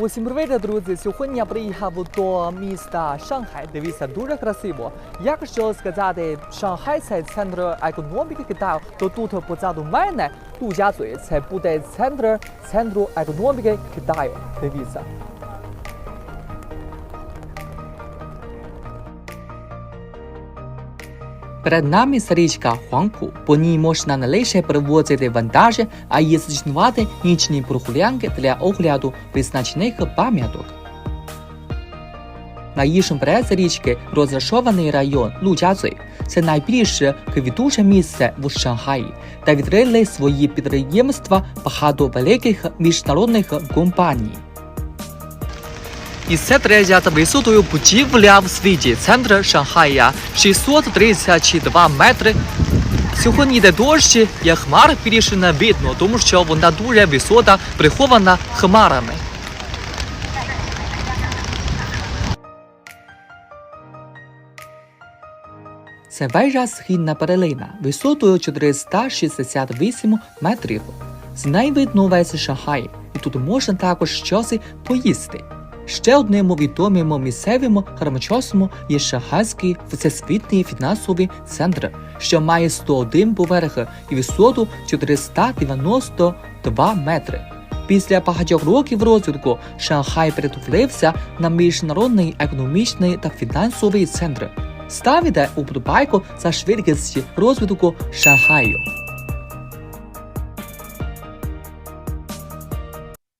Усім привіт, друзі! Сьогодні я приїхав до міста Шанхай. Дивіться, дуже красиво. Якщо сказати, Шанхай це центр економіки Китаю, то тут позаду мене Лузяцуй це буде центр центру економіки Китаю. Дивіться. Перед нами річка Хуангпу. По ній можна не лише перевозити вантажі, а й здійснювати нічні прогулянки для огляду визначених пам'яток. На іншому березі річки розташований район Луджацуй. Це найбільше квітуче місце в Шанхаї, де відкрили свої підприємства багато великих міжнародних компаній. І це третя висотою будівля в світі. Центр Шанхая 632 метри. Сьогодні йде дощ, як хмар більше не видно, тому що вона дуже висота, прихована хмарами. Це вежа східна перлина висотою 468 метрів. З неї видно весь Шанхай, і тут можна також щось поїсти. Ще одним відомим місцевим храмочосом є Шанхайський всесвітній фінансовий центр, що має 101 поверх і висоту 492 метри. Після багатьох років розвитку Шанхай перетворився на міжнародний економічний та фінансовий центр. Ставите уподобайку за швидкість розвитку Шанхаю.